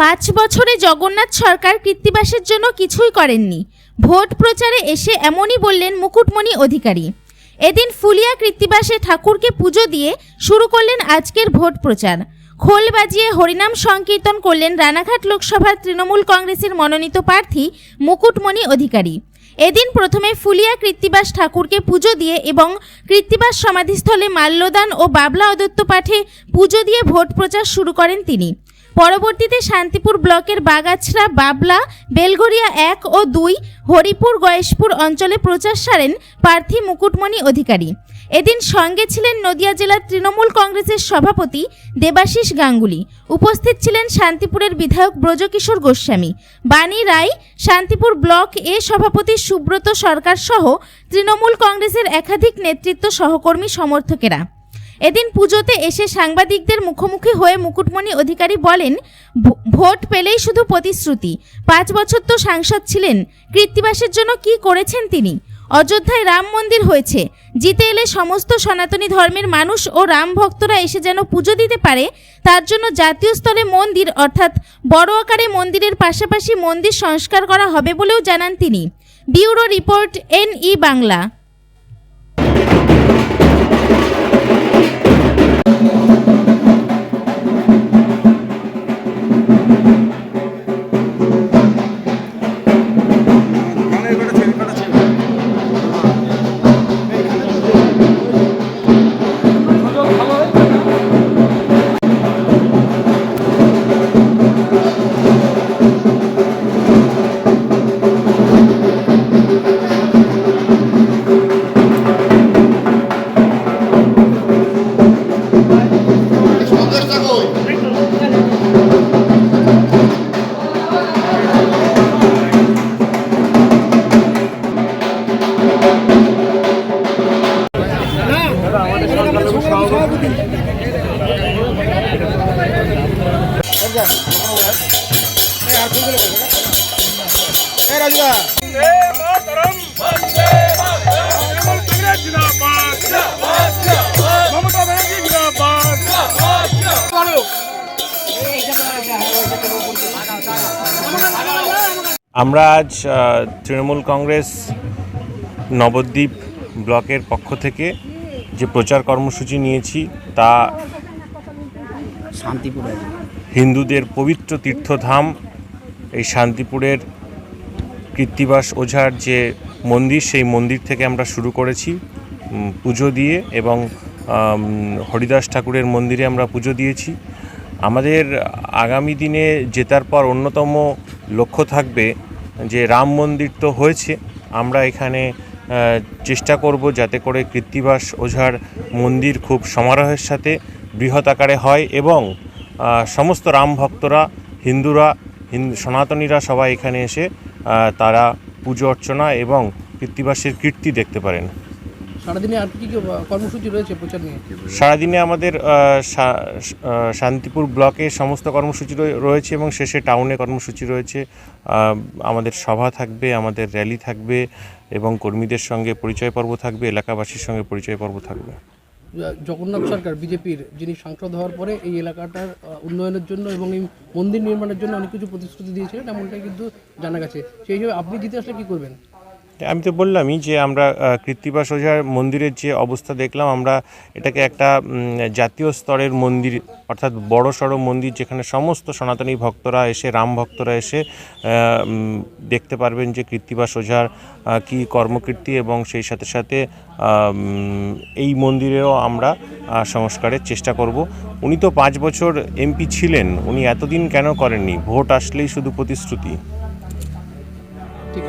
পাঁচ বছরে জগন্নাথ সরকার কৃত্তিবাসের জন্য কিছুই করেননি। ভোট প্রচারে এসে এমনই বললেন মুকুটমণি অধিকারী। এদিন ফুলিয়া কৃত্তিবাসে ঠাকুরকে পুজো দিয়ে শুরু করলেন আজকের ভোট প্রচার। খোল বাজিয়ে হরিনাম সংকীর্তন করলেন রানাঘাট লোকসভার তৃণমূল কংগ্রেসের মনোনীত প্রার্থী মুকুটমণি অধিকারী। এদিন প্রথমে ফুলিয়া কৃত্তিবাস ঠাকুরকে পুজো দিয়ে এবং কৃত্তিবাস সমাধিস্থলে মাল্যদান ও বাবলা অদত্ত পাঠে পুজো দিয়ে ভোট প্রচার শুরু করেন তিনি। পরবর্তীতে শান্তিপুর ব্লকের বাগাছড়া, বাবলা, বেলগড়িয়া এক ও দুই, হরিপুর, গয়েশপুর অঞ্চলে প্রচার সারেন প্রার্থী মুকুটমণি অধিকারী। এদিন সঙ্গে ছিলেন নদিয়া জেলার তৃণমূল কংগ্রেসের সভাপতি দেবাশিস গাঙ্গুলি। উপস্থিত ছিলেন শান্তিপুরের বিধায়ক ব্রজকিশোর গোস্বামী। বাণী রায়, শান্তিপুর ব্লক এ সভাপতি সুব্রত সরকার সহ তৃণমূল কংগ্রেসের একাধিক নেতৃত্ব সহকর্মী সমর্থকেরা। এদিন পুজোতে এসে সাংবাদিকদের মুখোমুখি হয়ে মুকুটমণি অধিকারী বলেন, "ভো- ভোট পেলেই শুধু প্রতিশ্রুতি। পাঁচ বছর তো সাংসদ ছিলেন। কৃত্তিবাসের জন্য কি করেছেন তিনি? অযোধ্যায় রাম মন্দির হয়েছে। জিতে এলে সমস্ত সনাতনী ধর্মের মানুষ ও রাম ভক্তরা এসে যেন পুজো দিতে পারে, তার জন্য জাতীয় স্তরে মন্দির অর্থাৎ বড় আকারে মন্দিরের পাশাপাশি মন্দির সংস্কার করা হবে বলেও জানান তিনি। Bureau report N E Bangla. আমরা আজ তৃণমূল কংগ্রেস নবদ্বীপ ব্লকের পক্ষ থেকে যে প্রচার কর্মসূচি নিয়েছি তা শান্তিপুরে। হিন্দুদের পবিত্র তীর্থধাম এই শান্তিপুরের কৃত্তিবাস ওঝার যে মন্দির সেই মন্দির থেকে আমরা শুরু করেছি পুজো দিয়ে এবং হরিদাস ঠাকুরের মন্দিরে আমরা পুজো দিয়েছি। আমাদের আগামী দিনে জেতার পর অন্যতম লক্ষ্য থাকবে যে রাম মন্দির তো হয়েছে আমরা এখানে চেষ্টা করব যাতে করে কৃত্তিবাস ওঝার মন্দির খুব সমারোহের সাথে বৃহৎ আকারে হয় এবং সমস্ত রাম ভক্তরা, হিন্দুরা হিন্দু সনাতনীরা সবাই এখানে এসে তারা পুজো অর্চনা এবং কৃত্তিবাসের কীর্তি দেখতে পারেন। সারাদিনে আর কি কর্মসূচি রয়েছে প্রচার নিয়ে? সারাদিনে আমাদের শান্তিপুর ব্লকে সমস্ত কর্মসূচি রয়ে- রয়েছে এবং শেষে টাউনে কর্মসূচি রয়েছে। আমাদের সভা থাকবে আমাদের র্যালি থাকবে এবং কর্মীদের সঙ্গে পরিচয় পর্ব থাকবে এলাকাবাসীর সঙ্গে পরিচয় পর্ব থাকবে। জগন্নাথ সরকার বিজেপির যিনি সাংসদ হওয়ার পরে এই এলাকাটার উন্নয়নের জন্য এবং এই মন্দির নির্মাণের জন্য অনেক কিছু প্রতিশ্রুতি দিয়েছিলেন এমনটাই কিন্তু জানা গেছে। সেই হিসেবে আপনি জিতে আসলে কী করবেন? আমি তো বললামই যে আমরা কৃত্তিবাস ওঝার মন্দিরের যে অবস্থা দেখলাম, আমরা এটাকে একটা জাতীয় স্তরের মন্দির, অর্থাৎ বড় সড়ো মন্দির যেখানে সমস্ত সনাতনী ভক্তরা এসে, রাম ভক্তরা এসে দেখতে পারবেন যে কৃত্তিবাস ওঝার কী কর্মকীর্তি এবং সেই সাথে সাথে এই মন্দিরেও আমরা সংস্কারের চেষ্টা করব। উনি তো পাঁচ বছর এমপি ছিলেন, উনি এতদিন কেন করেননি? ভোট আসলেই শুধু প্রতিশ্রুতি। ঠিক।